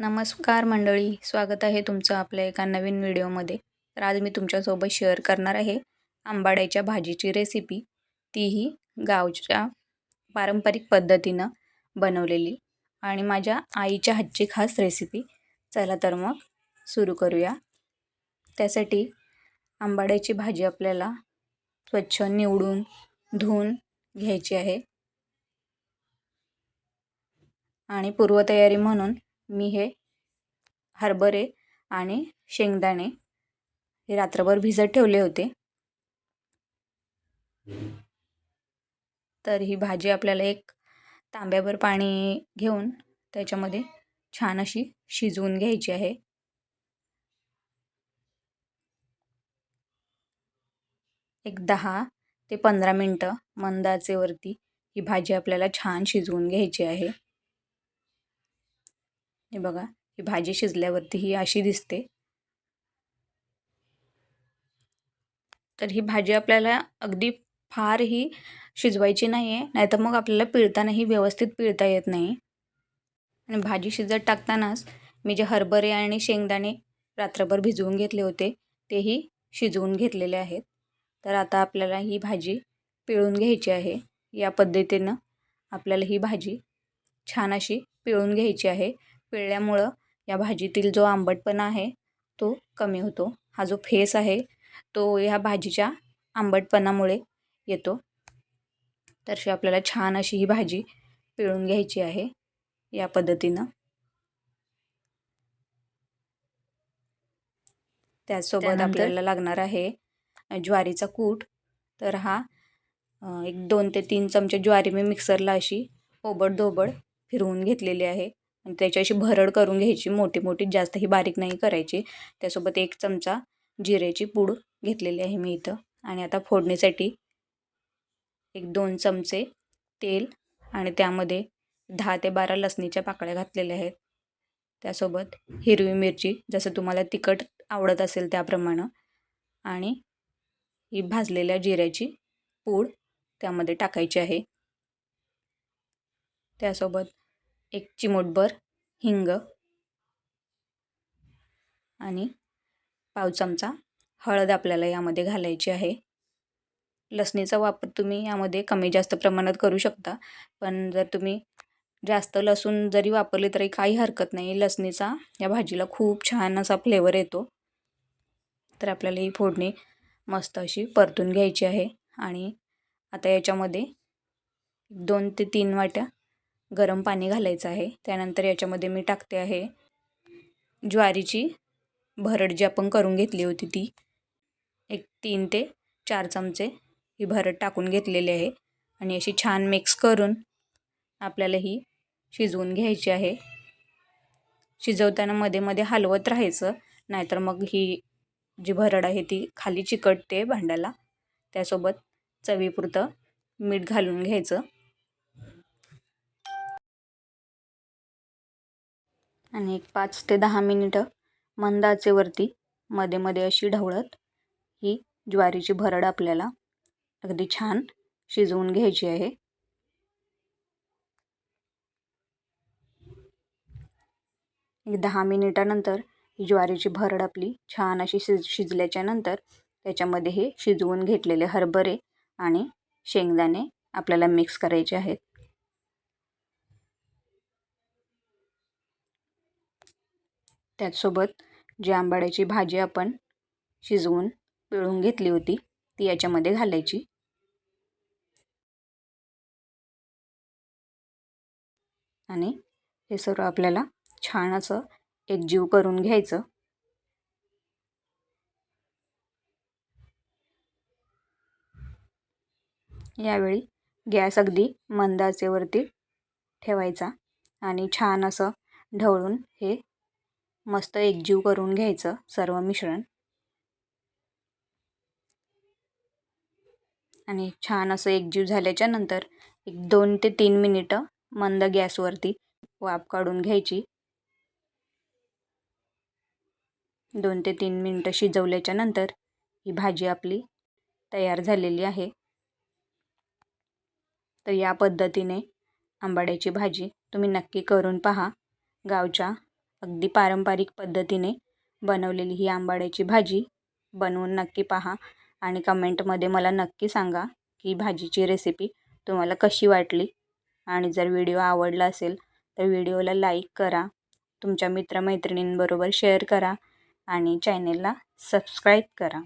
नमस्कार मंडळी स्वागत आहे तुमचं आपल्या एका नवीन व्हिडिओमध्ये. तर आज मी तुमच्यासोबत शेअर करणार आहे आंबाड्याच्या भाजीची रेसिपी तीही गावच्या पारंपरिक पद्धतीनं बनवलेली आणि माझ्या आईच्या हातची खास रेसिपी चला तर मग सुरू करूया. त्यासाठी आंबाड्याची भाजी आपल्याला स्वच्छ निवडून धुवून घ्यायची आहे. आणि पूर्वतयारी म्हणून मी हे हरभरे आणि शेंगदाणे हे रात्रभर भिजत ठेवले होते. तर ही भाजी आपल्याला एक तांब्याभर पाणी घेऊन त्याच्यामध्ये छान अशी शिजवून घ्यायची आहे. एक दहा ते पंधरा मिनटं मंदाचेवरती ही भाजी आपल्याला छान शिजवून घ्यायची आहे. हे बघा ही भाजी शिजल्यावरती ही अशी दिसते. तर ही भाजी आपल्याला अगदी फार ही शिजवायची नाही आहे नाहीतर मग आपल्याला पिळतानाही व्यवस्थित पिळता येत नाही. आणि भाजी शिजत टाकतानाच मी जे हरभरे आणि शेंगदाणे रात्रभर भिजवून घेतले होते तेही शिजवून घेतलेले आहेत. तर आता आपल्याला ही भाजी पिळून घ्यायची आहे. या पद्धतीनं आपल्याला ही भाजी छान अशी पिळून घ्यायची आहे. पिळल्यामुळं या भाजीतील जो आंबटपणा आहे तो कमी होतो. हा जो फेस आहे तो ह्या भाजीच्या आंबटपणामुळे येतो. तर आपल्याला छान अशी ही भाजी पिळून घ्यायची आहे या पद्धतीनं. त्याचसोबत आपल्याला लागणार आहे ज्वारीचा कूट. तर हा एक दोन ते तीन चमचे ज्वारी मी मिक्सरला अशी ओबड धोबड फिरवून घेतलेली आहे. आणि त्याची अशी भरड करून घ्यायची. मोठी मोठी जास्त ही बारीक नाही करायची. त्यासोबत एक चमचा जिऱ्याची पूड घेतलेली आहे मी इथं. आणि आता फोडणीसाठी एक दोन चमचे तेल आणि त्यामध्ये दहा ते बारा लसणीच्या पाकळ्या घातलेल्या आहेत. त्यासोबत हिरवी मिरची जसं तुम्हाला तिखट आवडत असेल त्याप्रमाणे. आणि ही भाजलेल्या जिऱ्याची पूड त्यामध्ये टाकायची आहे. त्यासोबत एक चिमूटभर हिंग आणि पाव चमचा हळद आपल्याला यामध्ये घालायची आहे. लसणीचा वापर तुम्ही यामध्ये कमी जास्त प्रमाणात करू शकता पण जर तुम्ही जास्त लसूण जरी वापरले तरी काही हरकत नाही. लसणीचा या भाजीला खूप छान असा फ्लेवर येतो. तर आपल्याला ही फोडणी मस्त अशी परतून घ्यायची आहे. आणि आता याच्यामध्ये दोन ते तीन वाट्या गरम पाणी घालायचं आहे. त्यानंतर याच्यामध्ये मी टाकते आहे ज्वारीची भरड जी आपण करून घेतली होती ती. एक तीन ते चार चमचे ही भरड टाकून घेतलेली आहे. आणि अशी छान मिक्स करून आपल्याला ही शिजवून घ्यायची आहे. शिजवताना मध्ये मध्ये हलवत राहायचं नाहीतर मग ही जी भरड आहे ती खाली चिकटते भांड्याला. त्यासोबत चवीपुरतं मीठ घालून घ्यायचं. आणि एक पाच ते दहा मिनिटं मंद आचेवरती मध्ये मध्ये अशी ढवळत ही ज्वारीची भरड आपल्याला अगदी छान शिजवून घ्यायची आहे. एक दहा मिनिटानंतर ही ज्वारीची भरड आपली छान अशी शिज शिजल्याच्या नंतर त्याच्यामध्ये हे शिजवून घेतलेले हरभरे आणि शेंगदाणे आपल्याला मिक्स करायचे आहेत. त्याचसोबत जी आंबाड्याची भाजी आपण शिजवून पिळून घेतली होती ती याच्यामध्ये घालायची. आणि हे सर्व आपल्याला छान असं एकजीव करून घ्यायचं. यावेळी गॅस अगदी मंदाचेवरती ठेवायचा आणि छान असं ढवळून हे मस्त एकजीव करून घ्यायचं सर्व मिश्रण. आणि छान असं एकजीव झाल्याच्यानंतर एक दोन ते तीन मिनिटं मंद गॅसवरती वाफ काढून घ्यायची. दोन ते तीन मिनटं शिजवल्याच्या नंतर ही भाजी आपली तयार झालेली आहे. तर या पद्धतीने आंबाड्याची भाजी तुम्ही नक्की करून पहा. गावच्या अगदी पारंपरिक पद्धतीने बनवलेली ही आंबाड्याची भाजी बनवून नक्की पहा आणि कमेंटमध्ये मला नक्की सांगा की भाजीची रेसिपी तुम्हाला कशी वाटली. आणि जर व्हिडिओ आवडला असेल तर व्हिडिओला लाईक करा तुमच्या मित्रमैत्रिणींबरोबर शेअर करा आणि चॅनेलला सबस्क्राईब करा.